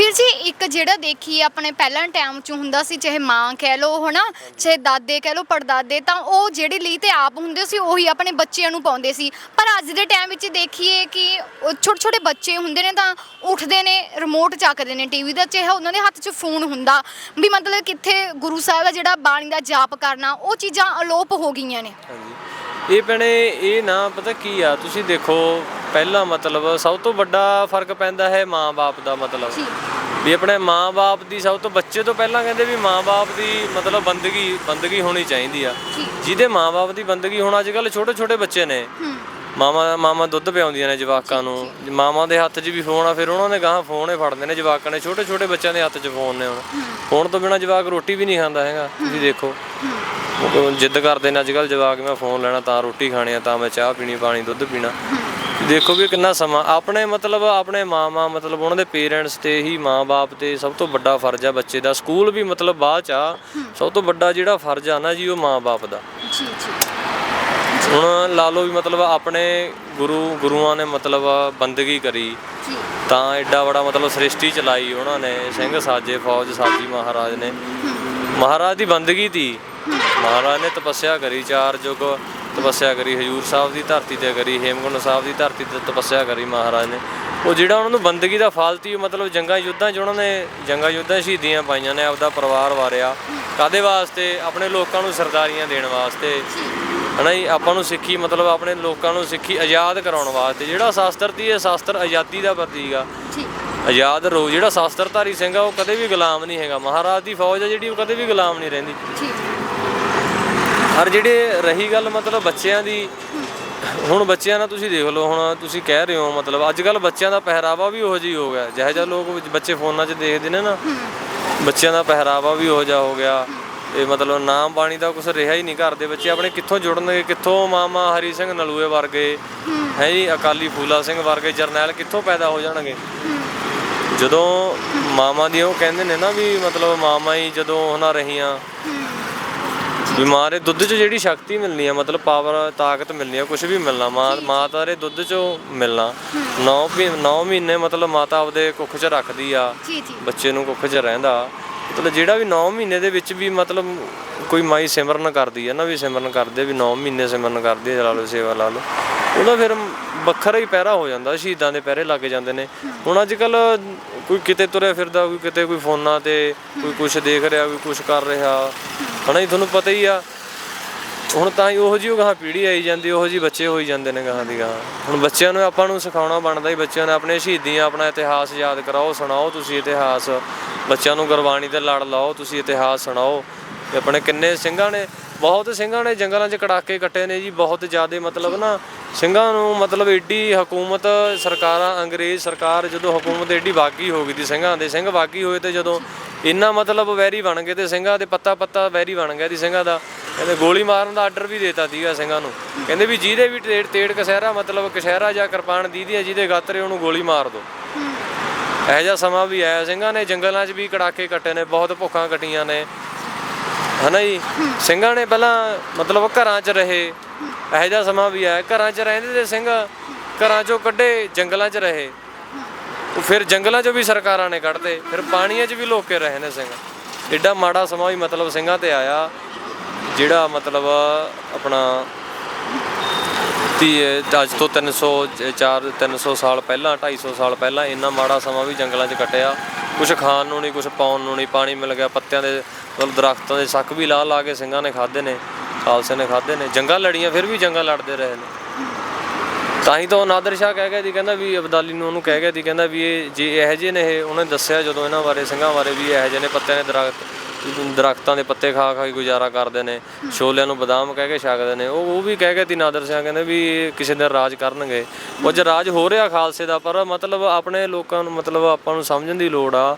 ਵੀਰ ਜੀ ਇੱਕ ਜਿਹੜਾ ਦੇਖੀਏ ਆਪਣੇ ਪਹਿਲਾਂ ਟਾਈਮ 'ਚ ਹੁੰਦਾ ਸੀ ਚਾਹੇ ਮਾਂ ਕਹਿ ਲਓ ਹਨਾ ਚਾਹੇ ਦਾਦੇ ਕਹਿ ਲਓ ਪੜਦਾਦੇ ਤਾਂ ਉਹ ਜਿਹੜੀ ਲਈ ਤੇ ਆਪ ਹੁੰਦੇ ਸੀ ਉਹੀ ਆਪਣੇ ਬੱਚਿਆਂ ਨੂੰ ਪਾਉਂਦੇ ਸੀ। ਪਰ ਅੱਜ ਦੇ ਟਾਈਮ ਵਿੱਚ ਦੇਖੀਏ ਕਿ ਛੋਟੇ ਛੋਟੇ ਬੱਚੇ ਹੁੰਦੇ ਨੇ ਤਾਂ ਉੱਠਦੇ ਨੇ ਰਿਮੋਟ ਚੱਕਦੇ ਨੇ ਟੀਵੀ ਦਾ ਚਾਹੇ ਉਹਨਾਂ ਦੇ ਹੱਥ 'ਚ ਫੋਨ ਹੁੰਦਾ। ਵੀ ਮਤਲਬ ਕਿੱਥੇ ਗੁਰੂ ਸਾਹਿਬ ਦਾ ਜਿਹੜਾ ਬਾਣੀ ਦਾ ਜਾਪ ਕਰਨਾ ਉਹ ਚੀਜ਼ਾਂ ਅਲੋਪ ਹੋ ਗਈਆਂ ਨੇ। ਇਹ ਭੈਣੇ ਇਹ ਨਾ ਪਤਾ ਕੀ ਆ ਤੁਸੀਂ ਦੇਖੋ ਪਹਿਲਾ ਮਤਲਬ ਸਭ ਤੋਂ ਵੱਡਾ ਫ਼ਰਕ ਪੈਂਦਾ ਹੈ ਮਾਂ-ਬਾਪ ਦਾ ਮਤਲਬ। ਵੀ ਆਪਣੇ ਮਾਂ-ਬਾਪ ਦੀ ਸਭ ਤੋਂ ਬੱਚੇ ਤੋਂ ਪਹਿਲਾਂ ਕਹਿੰਦੇ ਵੀ ਮਾਂ-ਬਾਪ ਦੀ ਮਤਲਬ ਬੰਦਗੀ ਬੰਦਗੀ ਹੋਣੀ ਚਾਹੀਦੀ ਆ। ਜਿਹਦੇ ਮਾਂ-ਬਾਪ ਦੀ ਬੰਦਗੀ ਹੁਣ ਅੱਜ ਕੱਲ ਛੋਟੇ-ਛੋਟੇ ਬੱਚੇ ਨੇ। ਮਾਮਾ ਮਾਮਾ ਦੁੱਧ ਪਿਆਉਂਦੀਆਂ ਨੇ ਜਵਾਕਾਂ ਨੂੰ। ਮਾਮਾ ਦੇ ਹੱਥ 'ਚ ਵੀ ਫੋਨ ਆ ਫਿਰ ਉਹਨਾਂ ਨੇ ਗਾਹਾਂ ਫੋਨ ਹੀ ਫੜਦੇ ਨੇ ਜਵਾਕਾਂ ਨੇ। ਛੋਟੇ ਛੋਟੇ ਬੱਚਿਆਂ ਦੇ ਹੱਥ 'ਚ ਫੋਨ ਨੇ ਹੁਣ। ਫੋਨ ਤੋਂ ਬਿਨਾ ਜਵਾਕ ਰੋਟੀ ਵੀ ਨਹੀਂ ਖਾਂਦਾ ਹੈਗਾ। ਤੁਸੀਂ ਦੇਖੋ। ਜਿੱਦ ਕਰਦੇ ਨੇ ਅੱਜ ਕੱਲ ਜਵਾਕ ਮੈਂ ਫੋਨ ਲੈਣਾ ਤਾਂ ਰੋਟੀ ਖਾਣੀ ਆ ਤਾਂ ਮੈਂ ਚਾਹ ਪੀਣੀ ਪਾਣੀ ਦੁੱਧ ਪੀਣਾ। ਦੇਖੋ ਵੀ ਕਿੰਨਾ ਸਮਾਂ ਆਪਣੇ ਮਤਲਬ ਆਪਣੇ ਮਾਮਾ ਮਤਲਬ ਉਹਨਾਂ ਦੇ ਪੇਰੈਂਟਸ ਤੇ ਹੀ ਮਾਂ-ਬਾਪ ਤੇ ਸਭ ਤੋਂ ਵੱਡਾ ਫਰਜ਼ ਆ ਬੱਚੇ ਦਾ। ਸਕੂਲ ਵੀ ਮਤਲਬ ਬਾਅਦ ਚ ਆ ਸਭ ਤੋਂ ਵੱਡਾ ਜਿਹੜਾ ਫਰਜ਼ ਆ ਨਾ ਜੀ ਉਹ ਮਾਂ-ਬਾਪ ਦਾ। ਜੀ ਜੀ। ਹੁਣ ਲਾ ਲਓ ਵੀ ਮਤਲਬ ਆਪਣੇ ਗੁਰੂ ਗੁਰੂਆਂ ਨੇ ਮਤਲਬ ਬੰਦਗੀ ਕਰੀ ਜੀ। ਤਾਂ ਐਡਾ ਬੜਾ ਮਤਲਬ ਸ੍ਰਿਸ਼ਟੀ ਚਲਾਈ ਉਹਨਾਂ ਨੇ ਸਿੰਘ ਸਾਜੇ ਫੌਜ ਸਾਜੀ ਮਹਾਰਾਜ ਨੇ। ਮਹਾਰਾਜ ਦੀ ਬੰਦਗੀ ਤੀ। ਮਹਾਰਾਜ ਨੇ ਤਪੱਸਿਆ ਕਰੀ ਚਾਰ ਯੁਗ। ਤਪੱਸਿਆ ਕਰੀ ਹਜੂਰ ਸਾਹਿਬ ਦੀ ਧਰਤੀ ਤੇ ਕਰੀ ਹੇਮਕੁੰਟ ਸਾਹਿਬ ਦੀ ਧਰਤੀ ਤੇ ਤਪੱਸਿਆ ਕਰੀ ਮਹਾਰਾਜ ਨੇ। ਉਹ ਜਿਹੜਾ ਉਹਨਾਂ ਨੂੰ ਬੰਦਗੀ ਦਾ ਫਲ ਤੀ ਮਤਲਬ ਜੰਗਾਂ ਯੁੱਧਾਂ 'ਚ ਉਹਨਾਂ ਨੇ ਜੰਗਾਂ ਯੁੱਧਾਂ ਸ਼ਹੀਦੀਆਂ ਪਾਈਆਂ ਨੇ ਆਪਦਾ ਪਰਿਵਾਰ ਵਾਰਿਆ। ਕਾਦੇ ਵਾਸਤੇ? ਆਪਣੇ ਲੋਕਾਂ ਨੂੰ ਸਰਦਾਰੀਆਂ ਦੇਣ ਵਾਸਤੇ। ਹਨਾ ਜੀ? ਆਪਾਂ ਨੂੰ ਸਿੱਖੀ ਮਤਲਬ ਆਪਣੇ ਲੋਕਾਂ ਨੂੰ ਸਿੱਖੀ ਆਜ਼ਾਦ ਕਰਾਉਣ ਵਾਸਤੇ। ਜਿਹੜਾ ਸ਼ਾਸਤਰ ਤੀ ਇਹ ਸ਼ਾਸਤਰ ਆਜ਼ਾਦੀ ਦਾ ਪ੍ਰਤੀਕ ਆ। ਆਜ਼ਾਦ ਰੋ ਜਿਹੜਾ ਸ਼ਾਸਤਰਧਾਰੀ ਸਿੰਘ ਆ ਉਹ ਕਦੇ ਵੀ ਗੁਲਾਮ ਨਹੀਂ ਹੈਗਾ। ਮਹਾਰਾਜ ਦੀ ਫੌਜ ਆ ਜਿਹੜੀ ਉਹ ਕਦੇ ਵੀ ਗੁਲਾਮ ਨਹੀਂ ਰਹਿੰਦੀ। ਔਰ ਜਿਹੜੇ ਰਹੀ ਗੱਲ ਮਤਲਬ ਬੱਚਿਆਂ ਦੀ, ਹੁਣ ਬੱਚਿਆਂ ਨਾਲ ਤੁਸੀਂ ਦੇਖ ਲਓ, ਹੁਣ ਤੁਸੀਂ ਕਹਿ ਰਹੇ ਹੋ ਮਤਲਬ ਅੱਜ ਕੱਲ ਬੱਚਿਆਂ ਦਾ ਪਹਿਰਾਵਾ ਵੀ ਉਹੋ ਜਿਹੀ ਹੋ ਗਿਆ। ਜਿਹੋ ਜਿਹਾ ਲੋਕ ਬੱਚੇ ਫੋਨਾਂ 'ਚ ਦੇਖਦੇ ਨੇ ਨਾ, ਬੱਚਿਆਂ ਦਾ ਪਹਿਰਾਵਾ ਵੀ ਉਹੋ ਜਿਹਾ ਹੋ ਗਿਆ। ਇਹ ਮਤਲਬ ਨਾਮ ਬਾਣੀ ਦਾ ਕੁਝ ਰਿਹਾ ਹੀ ਨਹੀਂ ਘਰ ਦੇ ਬੱਚੇ, ਆਪਣੇ ਕਿੱਥੋਂ ਜੁੜਨਗੇ, ਕਿੱਥੋਂ ਮਾਮਾ ਹਰੀ ਸਿੰਘ ਨਲੂਏ ਵਰਗੇ, ਹੈ ਜੀ, ਅਕਾਲੀ ਫੂਲਾ ਸਿੰਘ ਵਰਗੇ ਜਰਨੈਲ ਕਿੱਥੋਂ ਪੈਦਾ ਹੋ ਜਾਣਗੇ? ਜਦੋਂ ਮਾਮਾ ਦੀ ਉਹ ਕਹਿੰਦੇ ਨੇ ਨਾ ਵੀ ਮਤਲਬ ਮਾਮਾ ਹੀ ਜਦੋਂ ਉਹਨਾਂ ਰਹੀਆਂ ਵੀ ਮਾਂ ਦੇ ਦੁੱਧ 'ਚ ਜਿਹੜੀ ਸ਼ਕਤੀ ਮਿਲਣੀ ਆ ਮਤਲਬ ਪਾਵਰ ਤਾਕਤ ਮਿਲਣੀ ਆ ਕੁਝ ਵੀ ਮਿਲਣਾ ਮਾਂ ਮਾਤਾ ਦੇ ਦੁੱਧ 'ਚੋਂ ਮਿਲਣਾ। 9 9 ਮਹੀਨੇ ਮਤਲਬ ਮਾਤਾ ਆਪਦੇ ਕੁੱਖ 'ਚ ਰੱਖਦੀ ਆ ਜੀ ਜੀ। ਬੱਚੇ ਨੂੰ ਕੁੱਖ 'ਚ ਰਹਿੰਦਾ। ਮਤਲਬ ਜਿਹੜਾ ਵੀ 9 ਮਹੀਨੇ ਦੇ ਵਿੱਚ ਵੀ ਮਤਲਬ ਕੋਈ ਮਾਈ ਸਿਮਰਨ ਕਰਦੀ ਹੈ ਨਾ ਵੀ ਸਿਮਰਨ ਕਰਦੇ ਵੀ 9 ਮਹੀਨੇ ਸਿਮਰਨ ਕਰਦੀ ਹੈ ਲਾ ਲਓ ਸੇਵਾ ਲਾ ਲਓ ਉਹਦਾ ਫਿਰ ਵੱਖਰਾ ਹੀ ਪਹਿਰਾ ਹੋ ਜਾਂਦਾ ਸ਼ਹੀਦਾਂ ਦੇ ਪਹਿਰੇ ਲੱਗ ਜਾਂਦੇ ਨੇ। ਹੁਣ ਅੱਜ ਕੱਲ ਕੋਈ ਕਿਤੇ ਤੁਰਿਆ ਫਿਰਦਾ ਕੋਈ ਕਿਤੇ ਕੋਈ ਫੋਨਾਂ ਤੇ ਕੋਈ ਕੁਝ ਦੇਖ ਰਿਹਾ ਕੋਈ ਕੁਝ ਕਰ ਰਿਹਾ ਹਨਾ ਜੀ, ਤੁਹਾਨੂੰ ਪਤਾ ਹੀ ਆ, ਹੁਣ ਤਾਂ ਹੀ ਉਹੋ ਜਿਹੀ ਗਾਹਾਂ ਪੀੜ੍ਹੀ ਆਈ ਜਾਂਦੀ, ਉਹੋ ਜਿਹੀ ਬੱਚੇ ਹੋਈ ਜਾਂਦੇ ਨੇ ਗਾਹਾਂ ਦੀ ਗਾਹਾਂ। ਹੁਣ ਬੱਚਿਆਂ ਨੂੰ ਆਪਾਂ ਨੂੰ ਸਿਖਾਉਣਾ ਬਣਦਾ ਹੀ ਬੱਚਿਆਂ ਨੇ ਆਪਣੇ ਸ਼ਹੀਦੀਆਂ, ਆਪਣਾ ਇਤਿਹਾਸ ਯਾਦ ਕਰਾਓ, ਸੁਣਾਓ ਤੁਸੀਂ ਇਤਿਹਾਸ। ਬੱਚਿਆਂ ਨੂੰ ਗੁਰਬਾਣੀ ਦੇ ਲੜ ਲਾਓ, ਤੁਸੀਂ ਇਤਿਹਾਸ ਸੁਣਾਓ। ਤੇ ਆਪਣੇ ਕਿੰਨੇ ਸਿੰਘਾਂ ਨੇ, ਬਹੁਤ ਸਿੰਘਾਂ ਨੇ ਜੰਗਲਾਂ 'ਚ ਕੜਾਕੇ ਕੱਟੇ ਨੇ ਜੀ, ਬਹੁਤ ਜ਼ਿਆਦਾ ਮਤਲਬ ਨਾ, ਸਿੰਘਾਂ ਨੂੰ ਮਤਲਬ ਏਡੀ ਹਕੂਮਤ ਸਰਕਾਰਾਂ, ਅੰਗਰੇਜ਼ ਸਰਕਾਰ ਜਦੋਂ ਹਕੂਮਤ ਏਡੀ ਬਾਗੀ ਹੋ ਗਈ ਦੀ, ਸਿੰਘਾਂ ਦੇ, ਸਿੰਘ ਬਾਗੀ ਹੋਏ ਤੇ ਜਦੋਂ ਇੰਨਾ ਮਤਲਬ ਵੈਰੀ ਬਣ ਗਏ ਤੇ ਸਿੰਘਾਂ ਦੇ ਪੱਤਾ ਪੱਤਾ ਵੈਰੀ ਬਣ ਗਿਆ ਦੀ ਸਿੰਘਾਂ ਦਾ। ਕਹਿੰਦੇ ਗੋਲੀ ਮਾਰਨ ਦਾ ਆਰਡਰ ਵੀ ਦੇਤਾ ਸੀਗਾ ਸਿੰਘਾਂ ਨੂੰ। ਕਹਿੰਦੇ ਵੀ ਜਿਹਦੇ ਵੀ ਤੇੜ ਤੇੜ ਕਸਹਿਰਾ ਮਤਲਬ ਕਸ਼ਹਿਰਾ ਜਾਂ ਕਿਰਪਾਨ ਦੀਦੀ ਹੈ ਜਿਹਦੇ ਗਾਤਰੇ ਉਹਨੂੰ ਗੋਲੀ ਮਾਰ ਦਿਓ ਇਹੋ ਜਿਹਾ ਸਮਾਂ ਵੀ ਆਇਆ। ਸਿੰਘਾਂ ਨੇ ਜੰਗਲਾਂ 'ਚ ਵੀ ਕੜਾਕੇ ਕੱਟੇ ਨੇ ਬਹੁਤ ਭੁੱਖਾਂ ਕੱਟੀਆਂ ਨੇ। ਹਨਾ ਜੀ? ਸਿੰਘਾਂ ਨੇ ਪਹਿਲਾਂ ਮਤਲਬ ਘਰਾਂ 'ਚ ਰਹੇ। ਇਹੋ ਜਿਹਾ ਸਮਾਂ ਵੀ ਆਇਆ। ਘਰਾਂ 'ਚ ਰਹਿੰਦੇ ਤੇ ਸਿੰਘ ਘਰਾਂ 'ਚੋਂ ਕੱਢੇ ਜੰਗਲਾਂ 'ਚ ਰਹੇ। ਫਿਰ ਜੰਗਲਾਂ 'ਚੋਂ ਵੀ ਸਰਕਾਰਾਂ ਨੇ ਕੱਢਦੇ ਫਿਰ ਪਾਣੀਆਂ 'ਚ ਵੀ ਲੋਕ ਕੇ ਰਹੇ ਨੇ ਸਿੰਘ? ਐਡਾ ਮਾੜਾ ਸਮਾਂ ਵੀ ਮਤਲਬ ਸਿੰਘਾਂ ਤੇ ਆਇਆ, ਜਿਹੜਾ ਮਤਲਬ ਆਪਣਾ ਤੀ, ਅੱਜ ਤੋਂ 300 4 300 ਸਾਲ ਪਹਿਲਾਂ 250 ਸਾਲ ਪਹਿਲਾਂ ਇੰਨਾ ਮਾੜਾ ਸਮਾਂ ਵੀ ਜੰਗਲਾਂ 'ਚ ਕੱਟਿਆ। ਕੁਝ ਖਾਣ ਨੂੰ ਨਹੀਂ ਕੁਝ ਪਾਉਣ ਨੂੰ ਨਹੀਂ, ਪਾਣੀ ਮਿਲ ਗਿਆ, ਪੱਤਿਆਂ ਦੇ ਮਤਲਬ ਦਰਖਤਾਂ ਦੇ ਸੱਕ ਵੀ ਲਾ ਲਾ ਕੇ ਸਿੰਘਾਂ ਨੇ ਖਾਦੇ ਨੇ, ਖਾਲਸੇ ਨੇ ਖਾਦੇ ਨੇ। ਜੰਗਾਂ ਲੜੀਆਂ, ਫਿਰ ਵੀ ਜੰਗਾਂ ਲੜਦੇ ਰਹੇ ਨੇ। ਤਾਂ ਹੀ ਤਾਂ ਉਹ ਨਾਦਰ ਸ਼ਾਹ ਕਹਿ ਗਿਆ ਸੀ, ਕਹਿੰਦਾ ਵੀ ਅਬਦਾਲੀ ਨੂੰ ਉਹਨੂੰ ਕਹਿ ਗਿਆ ਸੀ, ਕਹਿੰਦਾ ਵੀ ਇਹ ਜੇ ਇਹੋ ਜਿਹੇ ਨੇ ਇਹ, ਉਹਨੇ ਦੱਸਿਆ ਜਦੋਂ ਇਹਨਾਂ ਬਾਰੇ, ਸਿੰਘਾਂ ਬਾਰੇ ਵੀ ਇਹੋ ਜਿਹੇ ਨੇ ਪੱਤਿਆਂ ਦੇ ਦਰਖਤ, ਦਰਖਤਾਂ ਦੇ ਪੱਤੇ ਖਾ ਖਾ ਕੇ ਗੁਜ਼ਾਰਾ ਕਰਦੇ ਨੇ, ਛੋਲਿਆਂ ਨੂੰ ਬਦਾਮ ਕਹਿ ਕੇ ਛਕਦੇ ਨੇ, ਉਹ ਉਹ ਵੀ ਕਹਿ ਗਿਆ ਸੀ ਨਾਦਰ ਸ਼ਾਹ, ਕਹਿੰਦੇ ਵੀ ਇਹ ਕਿਸੇ ਦਿਨ ਰਾਜ ਕਰਨਗੇ। ਉਹ ਜੇ ਰਾਜ ਹੋ ਰਿਹਾ ਖਾਲਸੇ ਦਾ, ਪਰ ਮਤਲਬ ਆਪਣੇ ਲੋਕਾਂ ਨੂੰ, ਮਤਲਬ ਆਪਾਂ ਨੂੰ ਸਮਝਣ ਦੀ ਲੋੜ ਆ।